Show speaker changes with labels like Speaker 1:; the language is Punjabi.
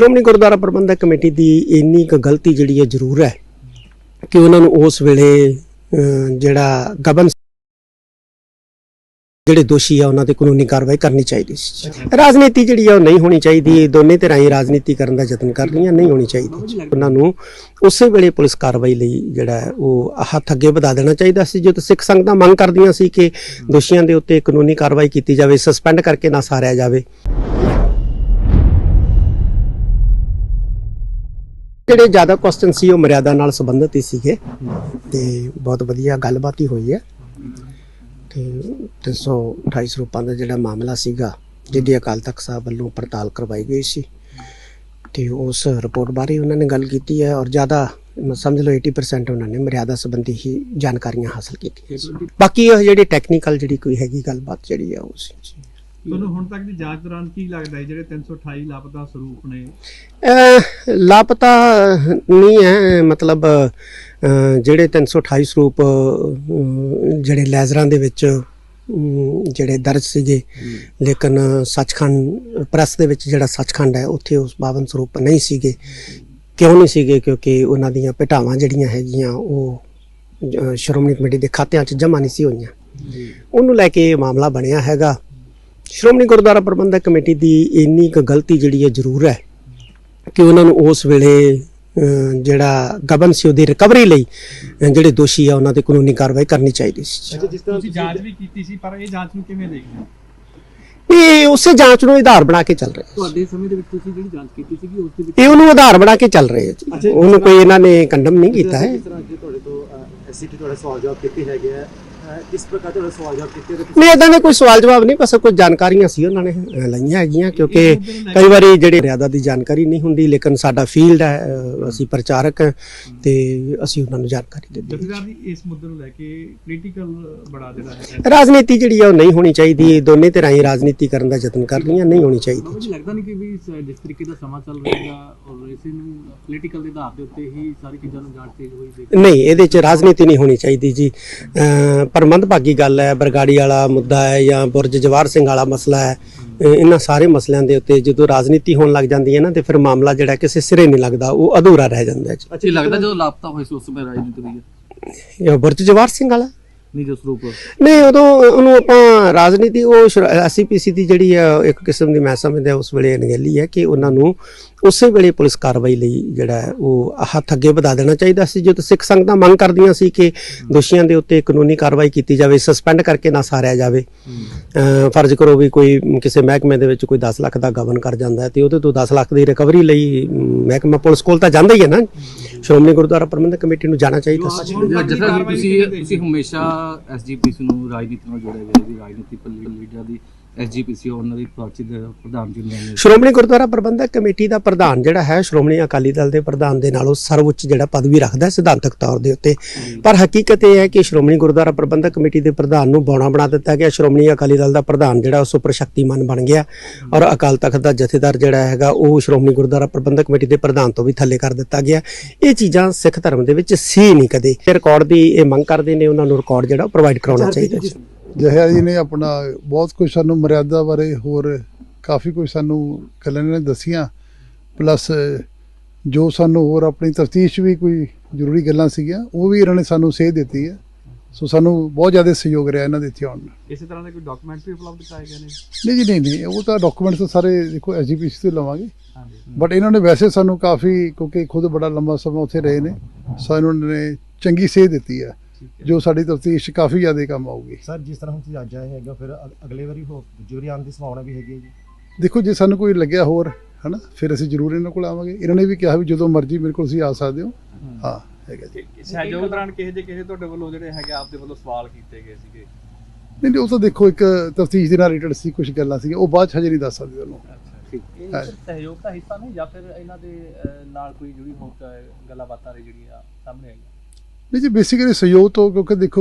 Speaker 1: ਸ਼੍ਰੋਮਣੀ ਗੁਰਦੁਆਰਾ ਪ੍ਰਬੰਧਕ ਕਮੇਟੀ ਦੀ ਇੰਨੀ ਕੁ ਗਲਤੀ ਜਿਹੜੀ ਹੈ ਜ਼ਰੂਰ ਹੈ ਕਿ ਉਹਨਾਂ ਨੂੰ ਉਸ ਵੇਲੇ ਜਿਹੜਾ ਗਬਨ ਜਿਹੜੇ ਦੋਸ਼ੀ ਆ ਉਹਨਾਂ ਤੇ ਕਾਨੂੰਨੀ ਕਾਰਵਾਈ ਕਰਨੀ ਚਾਹੀਦੀ ਸੀ। ਰਾਜਨੀਤੀ ਜਿਹੜੀ ਆ ਉਹ ਨਹੀਂ ਹੋਣੀ ਚਾਹੀਦੀ। ਦੋਨੇ ਧਿਰਾਂ ਹੀ ਰਾਜਨੀਤੀ ਕਰਨ ਦਾ ਯਤਨ ਕਰ ਰਹੀਆਂ ਨਹੀਂ ਹੋਣੀ ਚਾਹੀਦੀ। ਉਹਨਾਂ ਨੂੰ ਉਸੇ ਵੇਲੇ ਪੁਲਿਸ ਕਾਰਵਾਈ ਲਈ ਜਿਹੜਾ ਉਹ ਹੱਥ ਅੱਗੇ ਵਧਾ ਦੇਣਾ ਚਾਹੀਦਾ ਸੀ। ਜਦੋਂ ਸਿੱਖ ਸੰਗਤਾਂ ਮੰਗ ਕਰਦੀਆਂ ਸੀ ਕਿ ਦੋਸ਼ੀਆਂ ਦੇ ਉੱਤੇ ਕਾਨੂੰਨੀ ਕਾਰਵਾਈ ਕੀਤੀ ਜਾਵੇ ਸਸਪੈਂਡ ਕਰਕੇ ਨਾ ਸਾਰਿਆ ਜਾਵੇ। ਜਿਹੜੇ ਜ਼ਿਆਦਾ ਕੁਐਸਚਨ ਸੀ, ਉਹ ਮਰਿਆਦਾ ਨਾਲ ਸੰਬੰਧਿਤ ਹੀ ਸੀਗੇ। ਤੇ ਬਹੁਤ ਵਧੀਆ ਗੱਲਬਾਤ ਹੀ ਹੋਈ ਹੈ। ਤੇ 328 ਰੁਪਏ ਦਾ ਜਿਹੜਾ ਮਾਮਲਾ ਸੀਗਾ ਜਿਹਦੀ ਅਕਾਲ ਤਖਤ ਸਾਹਿਬ ਵੱਲੋਂ ਪੜਤਾਲ ਕਰਵਾਈ ਗਈ ਸੀ। ਤੇ ਉਸ ਰਿਪੋਰਟ ਬਾਰੇ ਉਹਨਾਂ ਨੇ ਗੱਲ ਕੀਤੀ ਹੈ ਔਰ ਜ਼ਿਆਦਾ ਸਮਝ ਲਓ 80% ਉਹਨਾਂ ਨੇ ਮਰਿਆਦਾ ਸੰਬੰਧੀ ਹੀ ਜਾਣਕਾਰੀਆਂ ਹਾਸਲ ਕੀਤੀਆਂ ਬਾਕੀ ਇਹ ਜਿਹੜੀ ਟੈਕਨੀਕਲ ਜਿਹੜੀ ਕੋਈ ਹੈਗੀ ਗੱਲਬਾਤ ਜਿਹੜੀ ਆ, ਉਹ ਸੀ।
Speaker 2: ਤੁਹਾਨੂੰ ਹੁਣ ਤੱਕ ਦੀ ਜਾਂਚ ਦੌਰਾਨ ਕੀ ਲੱਗਦਾ ਹੈ ਜਿਹੜੇ 328 ਲਾਪਤਾ ਸਰੂਪ ਨੇ?
Speaker 1: ਲਾਪਤਾ ਨਹੀਂ ਹੈ ਮਤਲਬ ਜਿਹੜੇ 328 ਸਰੂਪ ਜਿਹੜੇ ਲੈਜ਼ਰਾਂ ਦੇ ਵਿੱਚ ਜਿਹੜੇ ਦਰਜ ਸੀਗੇ ਲੇਕਿਨ ਸੱਚਖੰਡ ਪ੍ਰੈਸ ਦੇ ਵਿੱਚ ਜਿਹੜਾ ਸੱਚਖੰਡ ਹੈ ਉੱਥੇ ਉਸ 52 ਸਰੂਪ ਨਹੀਂ ਸੀਗੇ। ਕਿਉਂ ਨਹੀਂ ਸੀਗੇ? ਕਿਉਂਕਿ ਉਹਨਾਂ ਦੀਆਂ ਭਟਾਵਾਂ ਜਿਹੜੀਆਂ ਹੈਗੀਆਂ ਉਹ ਸ਼੍ਰੋਮਣੀ ਕਮੇਟੀ ਦੇ ਖਾਤਿਆਂ 'ਚ ਜਮ੍ਹਾਂ ਨਹੀਂ ਸੀ ਹੋਈਆਂ। ਉਹਨੂੰ ਲੈ ਕੇ ਇਹ ਮਾਮਲਾ ਬਣਿਆ ਹੈਗਾ। ਸ਼੍ਰੋਮਣੀ ਗੁਰਦੁਆਰਾ ਪ੍ਰਬੰਧਕ ਕਮੇਟੀ ਦੀ ਇੰਨੀ ਕੁ ਗਲਤੀ ਜਿਹੜੀ ਹੈ ਜ਼ਰੂਰ ਹੈ ਕਿ ਉਹਨਾਂ ਨੂੰ ਉਸ ਵੇਲੇ ਜਿਹੜਾ ਗਬਨ ਸੀ ਉਹਦੀ ਰਿਕਵਰੀ ਲਈ ਜਿਹੜੇ ਦੋਸ਼ੀ ਆ ਉਹਨਾਂ ਤੇ ਕਾਨੂੰਨੀ ਕਾਰਵਾਈ ਕਰਨੀ ਚਾਹੀਦੀ ਸੀ।
Speaker 2: ਜਿਸ ਤਰ੍ਹਾਂ ਤੁਸੀਂ ਜਾਂਚ ਵੀ ਕੀਤੀ ਸੀ ਪਰ ਇਹ ਜਾਂਚ ਨੂੰ ਕਿਵੇਂ ਦੇਖਦੇ ਹੋ?
Speaker 1: ਇਹ ਉਸੇ ਜਾਂਚ ਨੂੰ ਆਧਾਰ ਬਣਾ ਕੇ ਚੱਲ ਰਹੇ
Speaker 2: ਤੁਹਾਡੇ ਸਮੇਂ ਦੇ ਵਿੱਚ ਤੁਸੀਂ ਜਿਹੜੀ ਜਾਂਚ ਕੀਤੀ ਸੀਗੀ ਉਸ ਦੇ ਵਿੱਚ
Speaker 1: ਇਹ ਉਹਨੂੰ ਆਧਾਰ ਬਣਾ ਕੇ ਚੱਲ ਰਹੇ ਜੀ। ਉਹਨੂੰ ਕੋਈ ਇਹਨਾਂ ਨੇ ਕੰਡਮ ਨਹੀਂ ਕੀਤਾ ਹੈ।
Speaker 3: ਜਿਸ ਤਰ੍ਹਾਂ ਅੱਗੇ ਤੁਹਾਡੇ ਤੋਂ ਐਸਸੀਟੀ ਤੁਹਾਡੇ ਸਵਾਲ ਜਵਾਬ ਕੀਤੇ ਹੈਗੇ ਆ ਅਹ, ਕਿਸ ਪ੍ਰਕਾਰ ਤੁਹਾਡੇ ਸਵਾਲ ਜਵਾਬ ਕੀਤੇ ਤੇ
Speaker 1: ਨਹੀਂ ਇਦਾਂ ਦੇ ਕੋਈ ਸਵਾਲ ਜਵਾਬ ਨਹੀਂ ਬਸ ਕੁਝ ਜਾਣਕਾਰੀਆਂ ਸੀ ਉਹਨਾਂ ਨੇ ਅਹ, ਲਈਆਂ ਹੈਗੀਆਂ ਕਿਉਂਕਿ ਕਈ ਵਾਰੀ ਜਿਹੜੇ ਮਰਿਆਦਾ ਦੀ ਜਾਣਕਾਰੀ ਨਹੀਂ ਹੁੰਦੀ ਲੇਕਿਨ ਸਾਡਾ ਫੀਲਡ ਹੈ ਅਹ, ਅਸੀਂ ਪ੍ਰਚਾਰਕ ਹਾਂ ਤੇ ਅਸੀਂ ਉਹਨਾਂ ਨੂੰ ਜਾਣਕਾਰੀ ਦਿੰਦੇ ਹਾਂ
Speaker 2: ਜਥੇਦਾਰ ਜੀ ਇਸ ਮੁੱਦੇ ਨੂੰ ਲੈ ਕੇ ਪੋਲੀਟੀਕਲ ਬੜਾ ਜਿਹੜਾ ਹੈ।
Speaker 1: ਰਾਜਨੀਤੀ ਜਿਹੜੀ ਆ ਉਹ ਨਹੀਂ ਹੋਣੀ ਚਾਹੀਦੀ ਦੋਨੇ ਧਿਰਾਂ ਹੀ ਰਾਜਨੀਤੀ ਕਰਨ ਦਾ ਯਤਨ ਕਰ ਰਹੀਆਂ ਨਹੀਂ ਹੋਣੀ ਚਾਹੀਦੀ।
Speaker 2: ਮੈਨੂੰ ਲੱਗਦਾ ਨਹੀਂ ਕਿ ਵੀ ਜਿਸ ਤਰੀਕੇ ਦਾ ਸਮਾਂ ਚੱਲ ਰਿਹਾ ਹੈਗਾ ਔਰ ਇਸੇ ਨੂੰ ਪੋਲੀਟੀਕਲ ਦੇ ਆਧਾਰ ਦੇ ਉੱਤੇ ਹੀ ਸਾਰੀ ਚੀਜ਼ਾਂ ਨੂੰ ਜਾਂਚ ਤੇਜ਼ ਹੋਈ ਦੇਖ।
Speaker 1: ਨਹੀਂ ਇਹਦੇ 'ਚ ਰਾਜਨੀਤੀ ਨਹੀਂ ਹੋਣੀ ਚਾਹੀਦੀ ਜੀ। ਪਰ ਮੰਦਭਾਗੀ ਗੱਲ ਹੈ ਬਰਗਾੜੀ ਵਾਲਾ ਮੁੱਦਾ ਹੈ ਜਾਂ ਬੁਰਜ ਜਵਾਰ ਸਿੰਘ ਵਾਲਾ ਮਸਲਾ ਹੈ ਇਹਨਾਂ ਸਾਰੇ ਮਸਲਿਆਂ ਦੇ ਉੱਤੇ ਜਦੋਂ ਰਾਜਨੀਤੀ ਹੋਣ ਲੱਗ ਜਾਂਦੀ ਹੈ ਨਾ ਤੇ ਫਿਰ ਮਾਮਲਾ ਜਿਹੜਾ ਕਿਸੇ ਸਿਰੇ ਨਹੀਂ ਲੱਗਦਾ ਉਹ ਅਧੂਰਾ ਰਹਿ ਜਾਂਦਾ ਹੈ
Speaker 2: ਅੱਛਾ ਲੱਗਦਾ ਜਦੋਂ ਲਾਪਤਾ ਹੋਏ ਸੀ ਉਸ ਸਮੇਂ ਰਾਜਨੀਤੀ ਹੋਈ ਹੈ
Speaker 1: ਇਹ ਬੁਰਜ ਜਵਾਰ ਸਿੰਘ ਵਾਲਾ?
Speaker 2: ਨਹੀਂ ਸਰੂਪ
Speaker 1: ਨਹੀਂ, ਉਦੋਂ ਉਹਨੂੰ ਆਪਾਂ ਰਾਜਨੀਤੀ, ਉਹ ਐਸਸੀਪੀਸੀ ਦੀ ਜਿਹੜੀ ਆ, ਇੱਕ ਕਿਸਮ ਦੀ ਮੈਂ ਸਮਝਦਾ ਉਸ ਵੇਲੇ ਅਣਗਹਿਲੀ ਹੈ ਕਿ ਉਹਨਾਂ ਨੂੰ ਉਸੇ ਵੇਲੇ ਪੁਲਿਸ ਕਾਰਵਾਈ ਲਈ ਜਿਹੜਾ ਉਹ ਹੱਥ ਅੱਗੇ ਵਧਾ ਦੇਣਾ ਚਾਹੀਦਾ ਸੀ। ਜਦੋਂ ਸਿੱਖ ਸੰਗਤਾਂ ਮੰਗ ਕਰਦੀਆਂ ਸੀ ਕਿ ਦੋਸ਼ੀਆਂ ਦੇ ਉੱਤੇ ਕਾਨੂੰਨੀ ਕਾਰਵਾਈ ਕੀਤੀ ਜਾਵੇ, ਸਸਪੈਂਡ ਕਰਕੇ ਨਾ ਸਾਰਿਆ ਜਾਵੇ। ਫਰਜ਼ ਕਰੋ ਵੀ ਕੋਈ ਕਿਸੇ ਮਹਿਕਮੇ ਦੇ ਵਿੱਚ ਕੋਈ 10 ਲੱਖ ਦਾ ਗਵਨ ਕਰ ਜਾਂਦਾ ਹੈ ਤੇ ਉਹਦੇ ਤੋਂ 10 ਲੱਖ ਦੀ ਰਿਕਵਰੀ ਲਈ ਮਹਿਕਮਾ ਪੁਲਿਸ ਕੋਲ ਤਾਂ ਜਾਂਦਾ ਹੀ ਹੈ ਨਾ। ਸ਼੍ਰੋਮਣੀ ਗੁਰਦੁਆਰਾ ਪ੍ਰਬੰਧਕ ਕਮੇਟੀ ਨੂੰ ਜਾਣਾ ਚਾਹੀਦਾ ਸੀ।
Speaker 4: ਤੁਸੀਂ ਤੁਸੀਂ ਹਮੇਸ਼ਾ ਐਸਜੀਪੀਸੀ ਨੂੰ ਰਾਜਨੀਤੀ ਨਾਲ ਜੋੜਿਆ ਗਿਆ ਜੀ ਰਾਜਨੀਤੀ ਪੱਲੀ ਲੀਡਰ ਦੀ ਐਸਜੀਪੀਸੀ ਉਹਨਾਂ ਦੀ ਪਾਰਟੀ ਦੇ ਪ੍ਰਧਾਨ ਜੀ ਨੇ
Speaker 1: ਸ਼੍ਰੋਮਣੀ ਗੁਰਦੁਆਰਾ ਪ੍ਰਬੰਧਕ ਕਮੇਟੀ ਦਾ ਪ੍ਰਧਾਨ ਜਿਹੜਾ ਹੈ ਸ਼੍ਰੋਮਣੀ ਅਕਾਲੀ ਦਲ ਦੇ ਪ੍ਰਧਾਨ ਦੇ ਨਾਲੋਂ ਸਰਵਉੱਚ ਜਿਹੜਾ ਪਦਵੀ ਰੱਖਦਾ ਹੈ ਸਿਧਾਂਤਕ ਤੌਰ ਦੇ ਉੱਤੇ। ਪਰ ਹਕੀਕਤ ਇਹ ਹੈ ਕਿ ਸ਼੍ਰੋਮਣੀ ਗੁਰਦੁਆਰਾ ਪ੍ਰਬੰਧਕ ਕਮੇਟੀ ਦੇ ਪ੍ਰਧਾਨ ਨੂੰ ਬੌਣਾ ਬਣਾ ਦਿੱਤਾ ਗਿਆ। ਸ਼੍ਰੋਮਣੀ ਅਕਾਲੀ ਦਲ ਦਾ ਪ੍ਰਧਾਨ ਜਿਹੜਾ ਉਹ ਸੁਪਰ ਸ਼ਕਤੀਮਾਨ ਬਣ ਗਿਆ ਔਰ ਅਕਾਲ ਤਖਤ ਦਾ ਜਥੇਦਾਰ ਜਿਹੜਾ ਹੈਗਾ ਉਹ ਸ਼੍ਰੋਮਣੀ ਗੁਰਦੁਆਰਾ ਪ੍ਰਬੰਧਕ ਕਮੇਟੀ ਦੇ ਪ੍ਰਧਾਨ ਤੋਂ ਵੀ ਥੱਲੇ ਕਰ ਦਿੱਤਾ ਗਿਆ। ਇਹ ਚੀਜ਼ਾਂ ਸਿੱਖ ਧਰਮ ਦੇ ਵਿੱਚ ਸੀ ਨਹੀਂ ਕਦੇ। ਰਿਕਾਰਡ ਦੀ ਇਹ ਮੰਗ ਕਰਦੇ ਨੇ ਉਹਨਾਂ ਨੂੰ ਰਿਕਾਰਡ ਜਿਹੜਾ ਪ੍ਰੋਵਾਈਡ ਕਰਾਉਣਾ ਚਾਹੀਦਾ ਸੀ
Speaker 5: ਜਹਿਆ ਜੀ ਨੇ ਆਪਣਾ ਬਹੁਤ ਕੁਝ ਸਾਨੂੰ ਮਰਿਆਦਾ ਬਾਰੇ ਹੋਰ ਕਾਫੀ ਕੁਝ ਸਾਨੂੰ ਗੱਲਾਂ ਨੇ ਦੱਸੀਆਂ। ਪਲੱਸ ਜੋ ਸਾਨੂੰ ਹੋਰ ਆਪਣੀ ਤਫਤੀਸ਼ ਵੀ ਕੋਈ ਜ਼ਰੂਰੀ ਗੱਲਾਂ ਸੀਗੀਆਂ ਉਹ ਵੀ ਇਹਨਾਂ ਨੇ ਸਾਨੂੰ ਸੇਧ ਦਿੱਤੀ ਹੈ। ਸੋ ਸਾਨੂੰ ਬਹੁਤ ਜ਼ਿਆਦਾ ਸਹਿਯੋਗ ਰਿਹਾ ਇਹਨਾਂ ਦੇ ਇੱਥੇ ਆਉਣ ਨਾਲ।
Speaker 2: ਇਸੇ ਤਰ੍ਹਾਂ ਦੇ ਕੋਈ ਡਾਕੂਮੈਂਟ ਵੀ ਉਪਲਬਧ ਕਰਾਏ ਗਏ ਨੇ?
Speaker 5: ਨਹੀਂ ਜੀ ਨਹੀਂ ਨਹੀਂ ਉਹ ਤਾਂ ਡਾਕੂਮੈਂਟਸ ਸਾਰੇ ਦੇਖੋ ਐਸਜੀਪੀਸੀ ਤੋਂ ਲਵਾਂਗੇ। ਬਟ ਇਹਨਾਂ ਨੇ ਵੈਸੇ ਸਾਨੂੰ ਕਾਫੀ ਕਿਉਂਕਿ ਖੁਦ ਬੜਾ ਲੰਬਾ ਸਮਾਂ ਉੱਥੇ ਰਹੇ ਨੇ ਸਾਨੂੰ ਇਹਨਾਂ ਨੇ ਚੰਗੀ ਸੇਧ ਦਿੱਤੀ ਹੈ। ਜੋ ਸਾਡੀ ਤਫਤੀਸ਼ ਕਾਫੀ ਜ਼ਿਆਦਾ ਕੰਮ ਆਊਗੀ।
Speaker 6: ਸਰ ਜਿਸ ਤਰ੍ਹਾਂ ਹੁਣ ਤੁਸੀਂ ਅੱਜ ਆਏ ਹੈਗਾ ਫਿਰ ਅਗ- ਅਗਲੇ ਵਾਰੀ ਹੋ ਦੂਜੀ ਵਾਰੀ ਆਉਣ ਦੀ ਸੰਭਾਵਨਾ ਵੀ ਹੈਗੀ ਹੈ ਜੀ?
Speaker 5: ਦੇਖੋ ਜੇ ਸਾਨੂੰ ਕੋਈ ਲੱਗਿਆ ਹੋਰ ਹਨਾ ਫਿਰ ਅਸੀਂ ਜ਼ਰੂਰ ਇਹਨਾਂ ਕੋਲ ਆਵਾਂਗੇ। ਇਹਨਾਂ ਨੇ ਵੀ ਕਿਹਾ ਵੀ ਜਦੋਂ ਮਰਜ਼ੀ ਮੇਰੇ ਕੋਲ ਤੁਸੀਂ ਆ ਸਕਦੇ ਹੋ। ਹਾਂ। ਹੈਗਾ ਜੀ।
Speaker 2: ਸਹਿਯੋਗ ਦੌਰਾਨ ਕਿਸੇ ਜੇ ਕਿਸੇ ਤੁਹਾਡੇ ਵੱਲੋਂ ਜਿਹੜੇ ਹੈਗੇ ਆਪਦੇ ਵੱਲੋਂ ਸਵਾਲ ਕੀਤੇ ਗਏ ਸੀਗੇ?
Speaker 5: ਨਹੀਂ ਨਹੀਂ ਉਹ ਤਾਂ ਦੇਖੋ ਇੱਕ ਤਫਤੀਸ਼ ਦੇ ਨਾਲ ਰਿਲੇਟਡ ਸੀ ਕੁਝ ਗੱਲਾਂ ਸੀਗੀਆਂ ਉਹ ਬਾਅਦ ਚ ਹਜੇ ਨਹੀਂ ਦੱਸ ਸਕਦੇ ਤੁਹਾਨੂੰ
Speaker 2: ਇਹ
Speaker 5: ਹਾਂ।
Speaker 2: ਸਹਿਯੋਗ ਦਾ ਹਿੱਸਾ ਨਹੀਂ ਜਾਂ ਫਿਰ ਇਹਨਾਂ ਦੇ ਅਹ, ਨਾਲ ਕੋਈ ਜੁੜੀ ਹੋ ਕੇ ਗੱਲਾਂ ਬਾਤਾਂ ਨੇ ਜਿਹੜੀਆਂ ਸਾਹਮਣੇ ਆਈਆਂ?
Speaker 5: ਨਹੀਂ ਜੀ ਬੇਸਿਕਲੀ ਸਹਿਯੋਗ ਤੋਂ ਕਿਉਂਕਿ ਦੇਖੋ